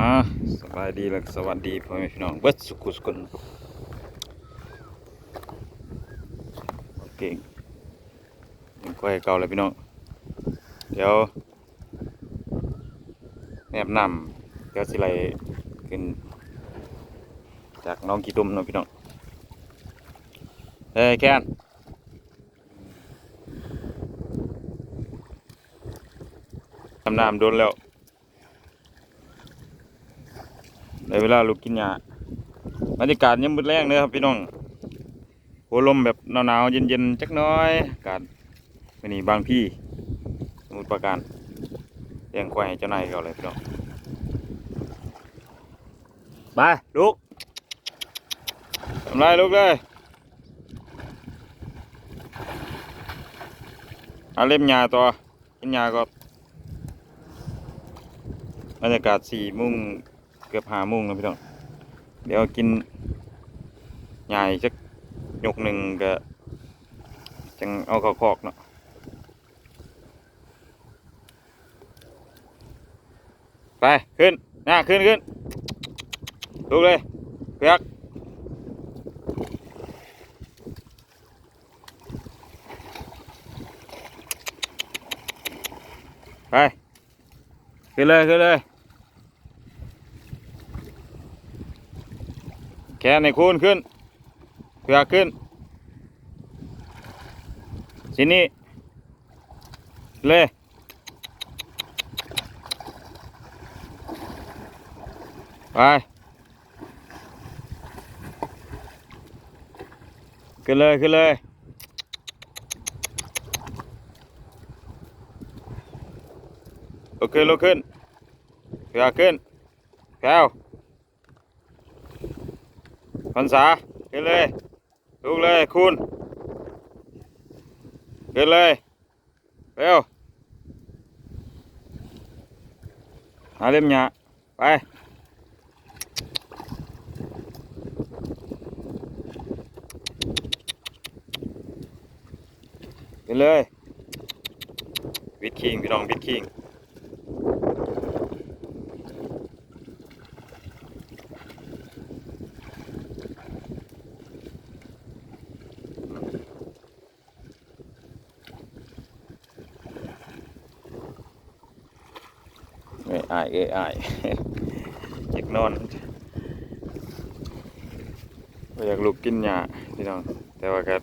อ่าสบายดีและสวัสดีพ่อแม่พี่น้องเบิดสุขุสุคนโอเคยังค่อยเก่าเลยพี่น้องเดี๋ยวแนบนำเดี๋ยวสิไลขึ้น จากน้องกีตุ่มน้องพี่น้องเฮ้ยแคนทำน้ำโดนแล้ว ในเวลาลูกกินหญ้าบรรยากาศยังมืดแรงเลยครับพี่น้องหัวลมแบบหนาวๆเย็นๆจักน้อยอากาศไม่นี่บางพี่สมุทรปราการเลี้ยงควายให้เจ้านายเขาเลยพี่น้องไปลูกทำไรลูกเลยเอาเล่มหญ้าต่อกินหญ้าก็บรรยากาศสี่มุ่ง เกือบหามุงแล้วพี่น้องเดี๋ยวกินใหญ่สักยกหนึ่งก็จังเอาเขาคอกเนาะไป ขึ้นหน้าขึ้นขึ้นลุกเลยเพียกไป ขึ้นเลย ขึ้นเลย แขนในคูนขึ้นเผือกขึ้นสินี่เลยไปขึ้นเลยขึ้นเลยลุกขึ้นลุกขึ้นเผือกขึ้นแก้ว พรรษาขึ้นเลยลุกเลยคุณขึ้นเลยเร็วหาเล่มหยาไปขึ้นเลยวิดคิงพี่น้องวิดคิง เอ้ยอายเอ้ยอายเจ็กนอนอยากลุกกินหญ้าพี่น้อง แต่ว่าก็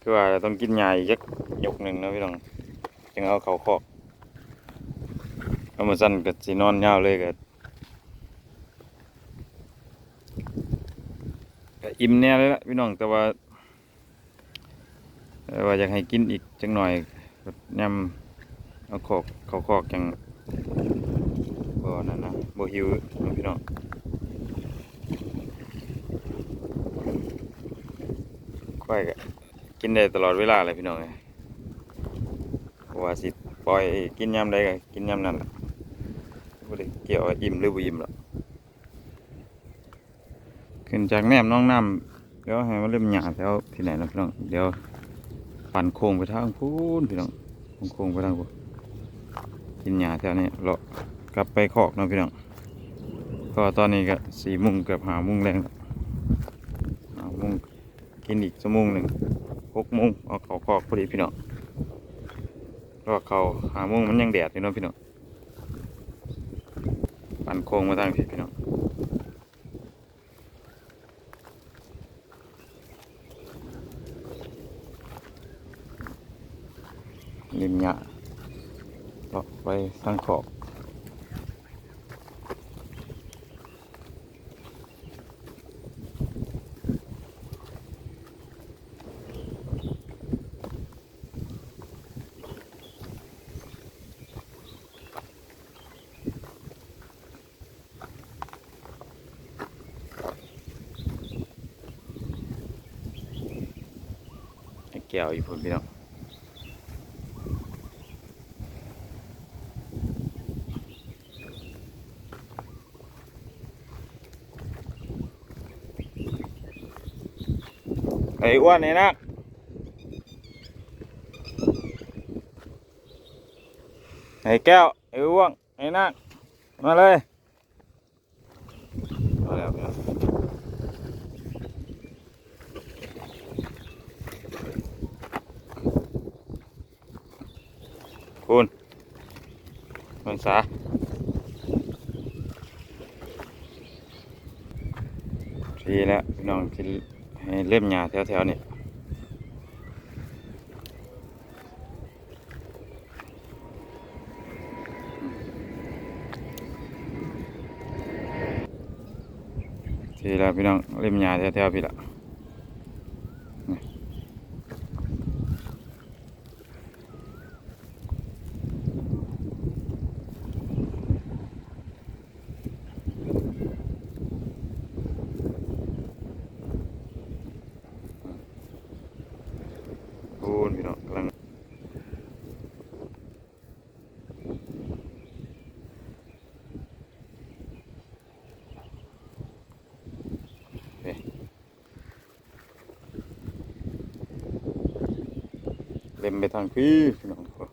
คือว่าต้องกินหญ้าอีกจักยกหนึ่งนะพี่น้องจึงเอาเขาคอกเอามาสั่นก็สินอนยาวเลยก็อิ่มแน่เลยละพี่น้องแต่ว่าแต่ว่าอยากให้กินอีกจังหน่อยก็ยำเอาคอกเขาคอกจัง บ่นั่นนะบ่หิวน้องพี่น้องค่อยก็กินได้ตลอดเวลาเลยพี่น้องเอ้ยเพราะว่าสิปล่อยกินยามใดก็กินยามนั้นล่ะบ่ได้เกี่ยวอิ่มหรือบ่อิ่มหรอกขึ้นจากแนมน้องน้ำเดี๋ยวให้มันเริ่มหยาแถวที่ไหนนะพี่น้องเดี๋ยวปั่นโค้งไปทางพูนพี่น้องโค้งไปทางพูน กินหญ้าแถวนี้เลาะกลับไปคอกเนาะพี่น้องก็ตอนนี้ก็สี่มุงเกือบหามุงแรงแล้วหามุงกินอีกชั่งหนึ่งหกโมงเอาเขาคอกพอดีพี่น้องรอเขาหามุงมันยังแดดอยู่เนาะพี่น้องปั่นโค้งมาทางพี่พี่น้องริมหญ้า เลาะไปทางขอบแก้วอีกคนพี่น้อง อ้อ้วนไอ้นักไอ้แก้วไอ้อ้วงไอ้นักมาเลยเอาแล้วพี่น้องคุณมันสาทีแล้วน้องที่ เล่มหญ้าแถวๆนี่ทีแล้วพี่น้องเล่มหญ้าแถวๆพี่ละนี่คุณพี่น้องกำลังนี่ เล่มไปทางพี่พี่น้องโอ้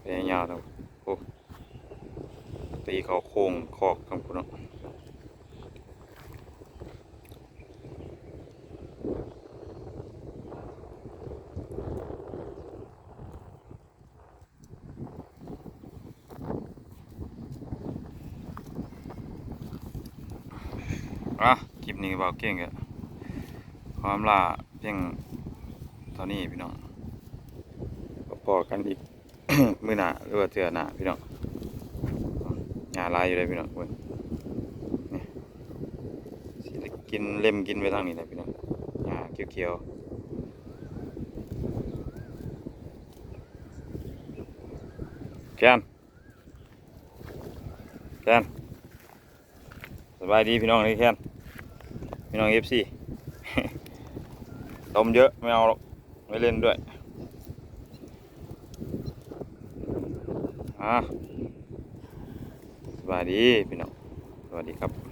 ไปยาวทางโอ้ตีเขาโค้งคอกทางพี่น้องอะคลิปนี้เบาเก่งอะความล่าเพียงเท่านี้พี่น้อง พอกันอีก มือหนาหรือว่าเทื่อหนาพี่น้องงาลายอยู่เลยพี่น้องเพิ่นนี่สิได้กินเล่มกินไปทางนี้แหละพี่น้องหญ้าเขียวๆแกนแกนสบายดีพี่น้องนี่แกนพี่น้องเอฟซีลมเยอะไม่เอาหรอกไม่เล่นด้วย อะสวัสดีพี่น้องสวัสดีครับ